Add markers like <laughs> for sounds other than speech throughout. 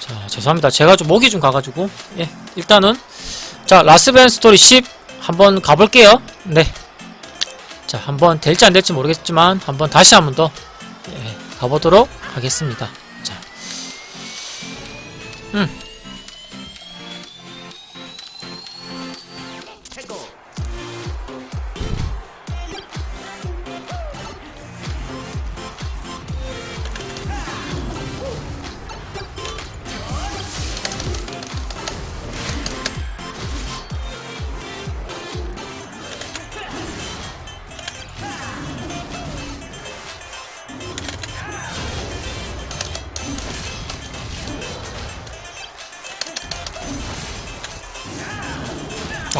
자, 죄송합니다. 제가 좀 목이 좀 가가지고. 예, 일단은. 자, 라스벤 스토리 10 한번 가볼게요. 네. 자, 한번 될지 안 될지 모르겠지만, 한번 다시 한번 더, 예, 가보도록 하겠습니다. 자. 음.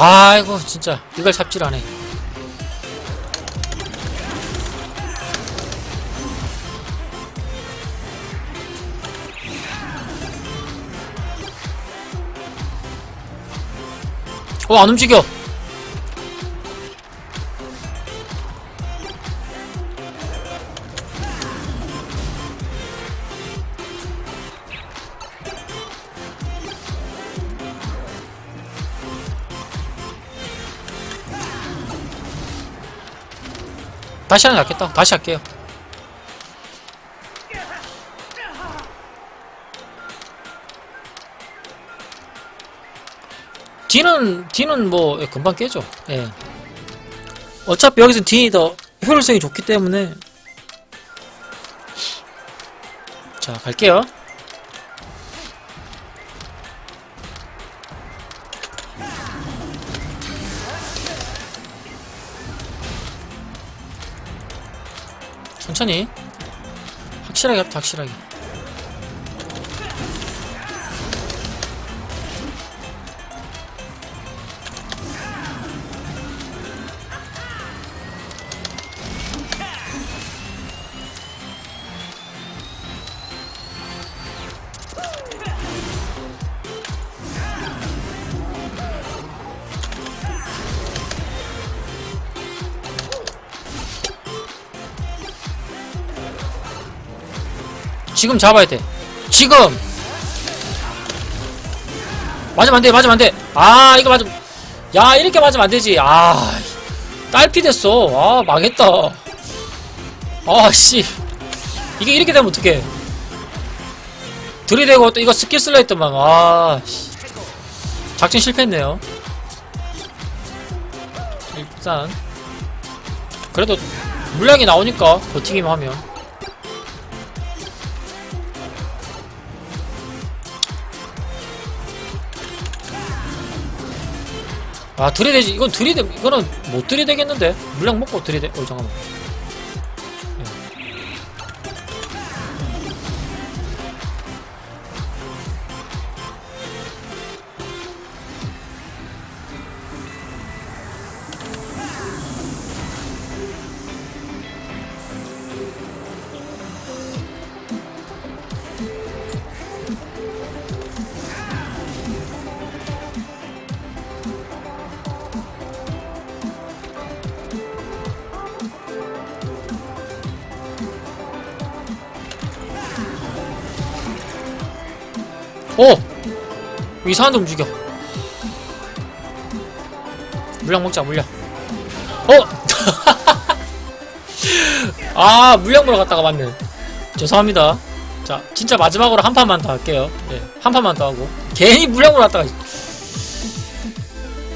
아이고, 진짜. 이걸 잡질 않네. 어, 안 움직여. 다시 하는 게 낫겠다. 다시 할게요. D는, D는 뭐, 예, 금방 깨죠. 예. 어차피 여기서 D이 더 효율성이 좋기 때문에. 자, 갈게요. 천천히. 확실하게 합다 확실하게. 지금 잡아야 돼. 지금! 맞으면 안 돼, 맞으면 안 돼. 아, 이거 맞으면. 야, 이렇게 맞으면 안 되지. 아, 딸피 됐어. 아, 망했다. 아, 씨. 이게 이렇게 되면 어떡해. 들이대고 또 이거 스킬 쓸라 했더만. 아, 씨. 작전 실패했네요. 일단. 그래도 물량이 나오니까 버티기만 하면. 아 들이대지 이건 들이대 이거는 못 들이대겠는데? 물량 먹고 들이대 어 잠깐만 오! 이상한 데 움직여. 물량 먹자 물량 어! <laughs> 아 물량 보러 갔다가 맞네. 죄송합니다. 자 진짜 마지막으로 한 판만 더 할게요. 네, 한 판만 더 하고. 괜히 물량 보러 갔다가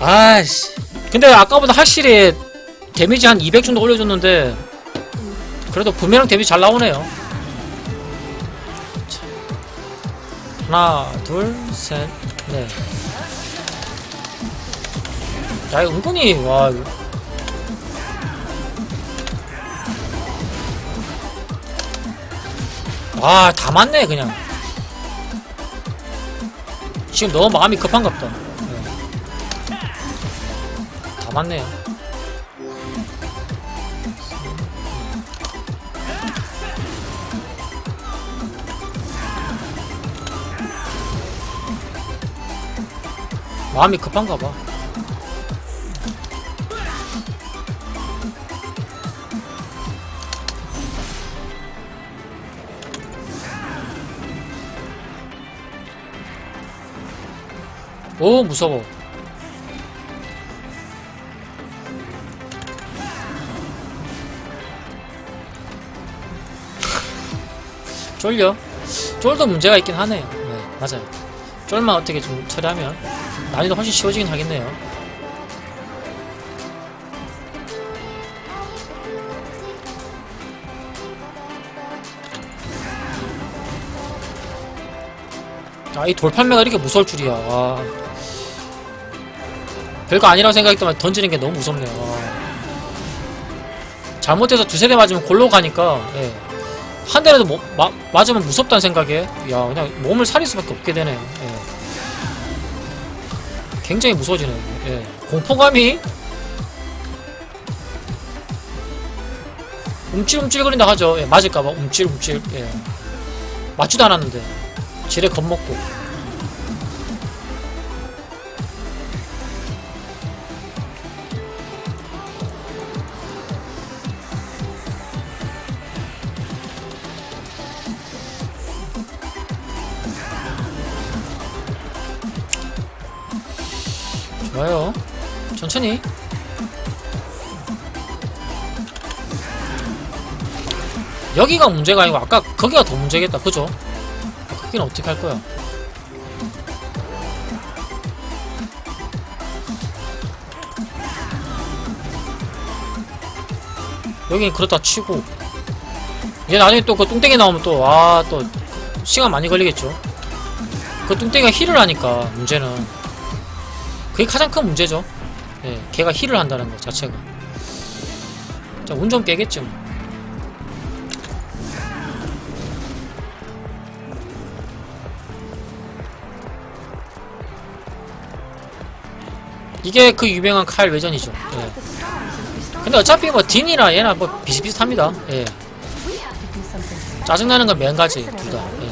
아이씨. 근데 아까보다 확실히 데미지 한 200 정도 올려줬는데 그래도 부메랑 데미지 잘 나오네요 하나, 둘, 셋, 넷. 야, 이거 은근히, 와, 이거. 와, 다 맞네, 그냥. 지금 너무 마음이 급한갑다. 네. 다 맞네요. 마음이 급한가 봐. 오 무서워. 쫄려. 쫄도 문제가 있긴 하네요 네 맞아요. 쫄만 어떻게 좀 처리하면 난이도 훨씬 쉬워지긴 하겠네요 아, 이 돌팔매가 이렇게 무서울 줄이야. 와. 별거 아니라고 생각했더만 던지는 게 너무 무섭네요. 와. 잘못해서 두세 대 맞으면 골로 가니까, 예. 한 대라도 뭐, 마, 맞으면 무섭다는 생각에, 야, 그냥 몸을 살릴 수밖에 없게 되네요. 예. 굉장히 무서워지네요. 예. 공포감이 움찔움찔거린다 하죠. 예, 맞을까봐 움찔움찔. 예. 맞지도 않았는데. 지레 겁먹고 여기가 문제가 아니고 아까 거기가 더 문제겠다 그죠? 거기는 어떻게 할 거야? 여긴 그렇다 치고 이제 나중에 또 그 뚱땡이 나오면 또 아 또 시간 많이 걸리겠죠 그 뚱땡이가 힐을 하니까 문제는 그게 가장 큰 문제죠 예, 걔가 힐을 한다는 것 자체가 자 운 좀 깨겠죠 뭐. 이게 그 유명한 칼 외전이죠 예. 근데 어차피 뭐 딘이나 얘나 뭐 비슷비슷합니다 예. 짜증나는 건 맨가지 둘 다 예.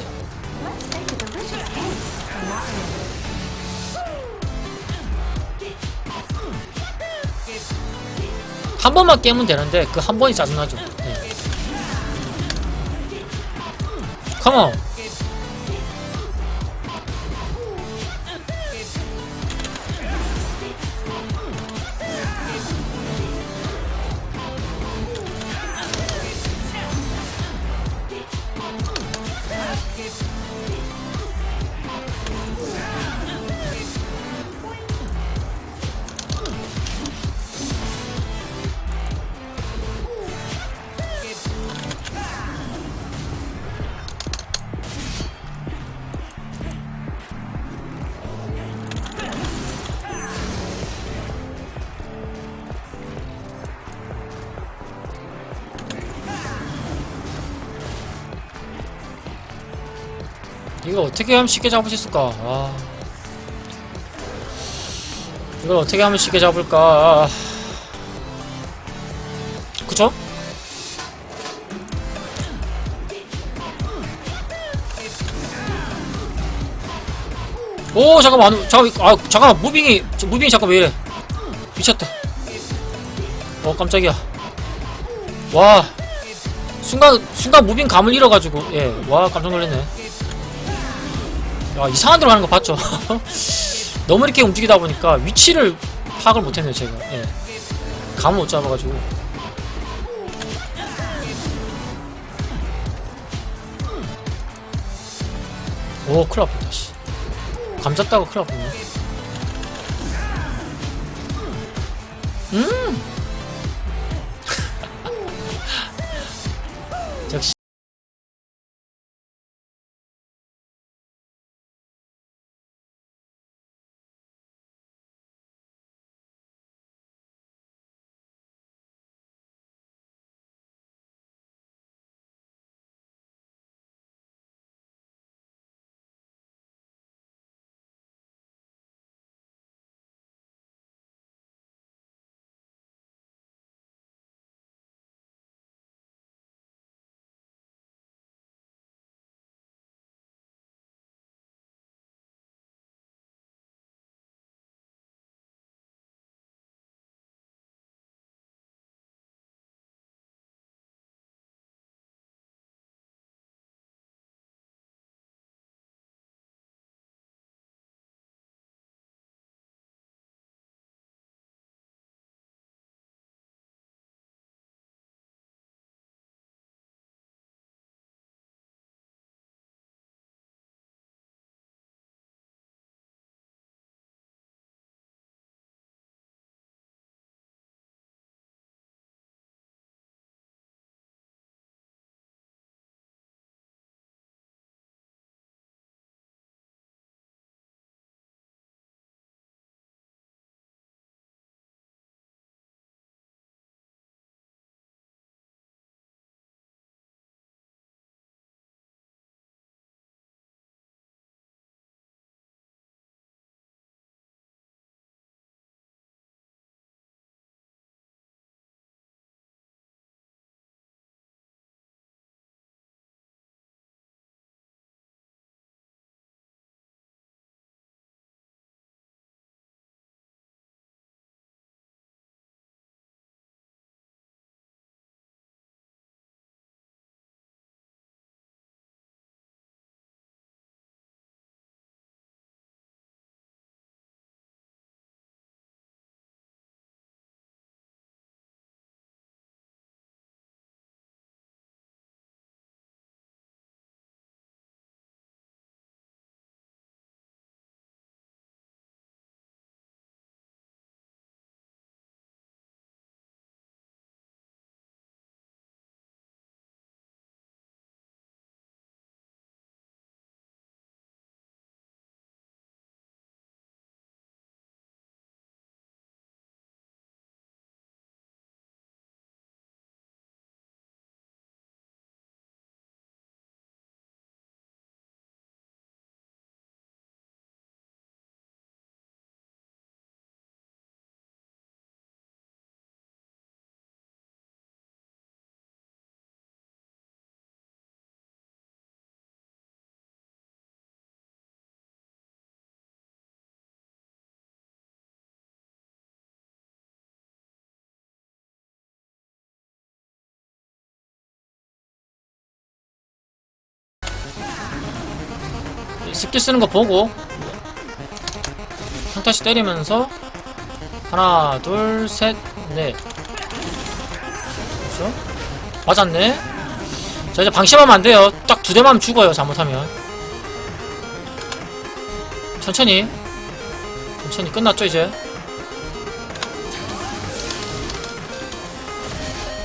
한 번만 깨면 되는데 그 한 번이 짜증나죠. 예. 컴온. 이거 어떻게 하면 쉽게 잡을 수 있을까? 아. 이걸 어떻게 하면 쉽게 잡을까? 그쵸? 오 잠깐만 안- 잠깐 아 잠깐만 무빙이 저 무빙이 잠깐 왜 이래 미쳤다 어 깜짝이야 와 순간 순간 무빙 감을 잃어가지고 예 와 깜짝 놀랐네 야 이상한 데로 가는 거 봤죠. <laughs> 너무 이렇게 움직이다 보니까 위치를 파악을 못했네요 제가. 예. 감을 못 잡아가지고. 오 큰일 났다 씨. 감 잡다가 큰일 났네. 음 스킬 쓰는 거 보고. 평타씩 때리면서. 하나 둘셋넷. 그렇죠? 맞았네. 자 이제 방심하면 안 돼요. 딱 두 대만 죽어요 잘못하면. 천천히. 천천히 끝났죠 이제?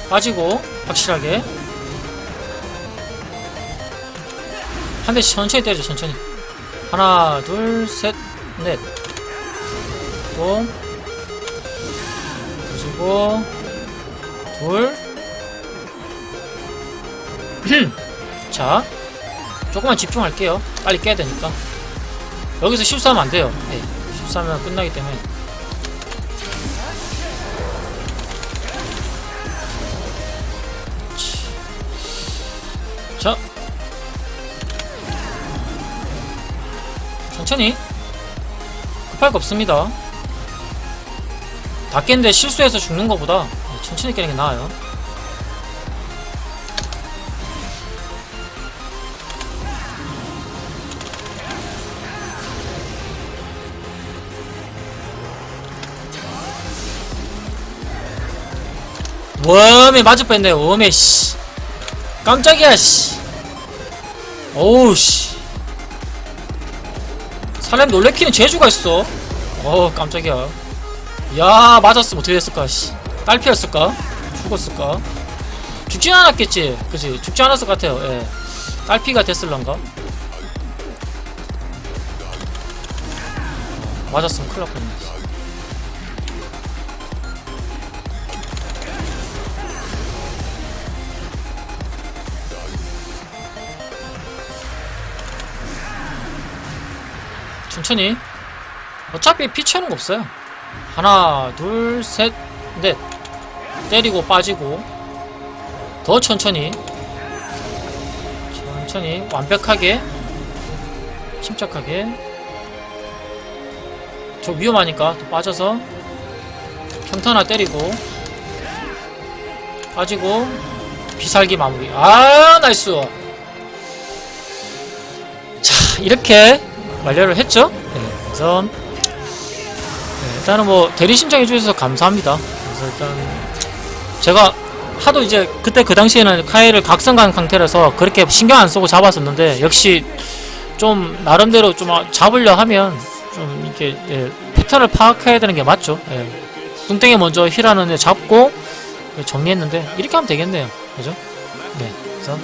빠지고 확실하게. 한 대씩 천천히 때리죠 천천히 하나 둘 셋넷. 고 그리고 둘 자 조금만 집중할게요. 빨리 깨야 되니까. 여기서 실수하면 안 돼요. 네, 실수하면 끝나기 때문에 천천히. 급할 거 없습니다. 다 깼는데 실수해서 죽는 것보다 천천히 깨는 게 나아요. 웜에 맞을 뻔했네 웜에 씨. 깜짝이야 씨. 어우 씨 사람 놀래키는 재주가 있어. 어 깜짝이야. 야 맞았으면 어떻게 됐을까 씨. 딸피였을까? 죽었을까? 죽진 않았겠지. 그지? 죽지 않았을 것 같아요. 예. 딸피가 됐을런가? 맞았으면 큰일 날 뻔했네 천천히 어차피 피 채우는 거 없어요. 하나 둘셋넷. 때리고 빠지고. 더 천천히. 천천히 완벽하게. 침착하게. 저 위험하니까 또 빠져서. 평타 하나 때리고. 빠지고. 비살기 마무리. 아 나이스. 자 이렇게 완료를 했죠? 네, 그래서 네, 일단은 뭐 대리 신청해 주셔서 감사합니다. 그래서 일단 제가 하도 이제 그때 그 당시에는 카이를 각성간 상태라서 그렇게 신경 안 쓰고 잡았었는데 역시 좀 나름대로 좀 아- 잡으려 하면 좀 이렇게 예, 패턴을 파악해야 되는 게 맞죠. 예. 뚱땡이 먼저 힐하는 애 잡고 예, 정리했는데 이렇게 하면 되겠네요. 그죠? 네 그래서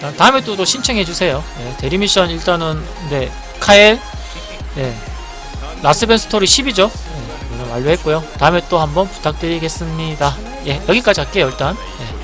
다- 다음에 또, 또 신청해 주세요. 예, 대리 미션 일단은 네 카엘 예, 라스벤 스토리 10이죠. 예, 완료했고요. 다음에 또 한번 부탁드리겠습니다. 예 여기까지 할게요 일단. 예.